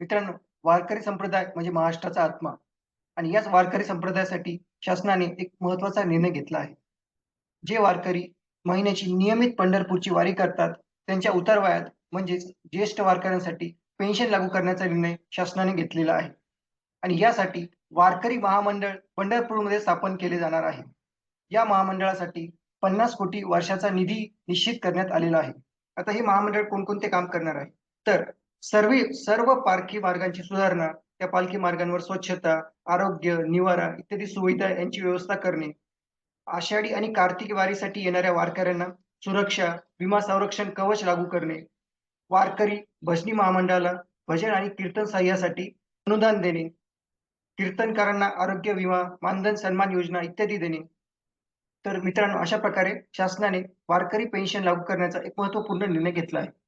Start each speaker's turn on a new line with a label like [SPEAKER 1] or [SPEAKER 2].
[SPEAKER 1] मित्रांनो वारकरी संप्रदाय म्हणजे महाराष्ट्राचा आत्मा. आणि याच वारकरी संप्रदायासाठी शासनाने एक महत्त्वाचा निर्णय घेतला आहे. जे वारकरी महिन्याची नियमित पंढरपूरची वारी करतात त्यांच्या उतारवयात म्हणजेच ज्येष्ठ वारकऱ्यांसाठी पेन्शन लागू करण्याचा निर्णय शासनाने घेतलेला आहे. आणि यासाठी वारकरी महामंडळ पंढरपूरमध्ये स्थापन केले जाणार आहे. या महामंडळासाठी पन्नास कोटी वर्षाचा निधी निश्चित करण्यात आलेला आहे. आता हे महामंडळ कोणकोणते काम करणार आहे? तर सर्व सर्व पालखी मार्गांची सुधारणा त्या पालखी मार्गांवर स्वच्छता आरोग्य निवारा इत्यादी सुविधा यांची व्यवस्था करणे. आषाढी आणि कार्तिकी वारीसाठी येणाऱ्या वारकऱ्यांना सुरक्षा विमा संरक्षण कवच लागू करणे. वारकरी भजनी महामंडळाला भजन आणि कीर्तन सहाय्यासाठी अनुदान देणे. कीर्तनकारांना आरोग्य विमा मानधन सन्मान योजना इत्यादी देणे. तर मित्रांनो अशा प्रकारे शासनाने वारकरी पेन्शन लागू करण्याचा एक महत्त्वपूर्ण निर्णय घेतला आहे.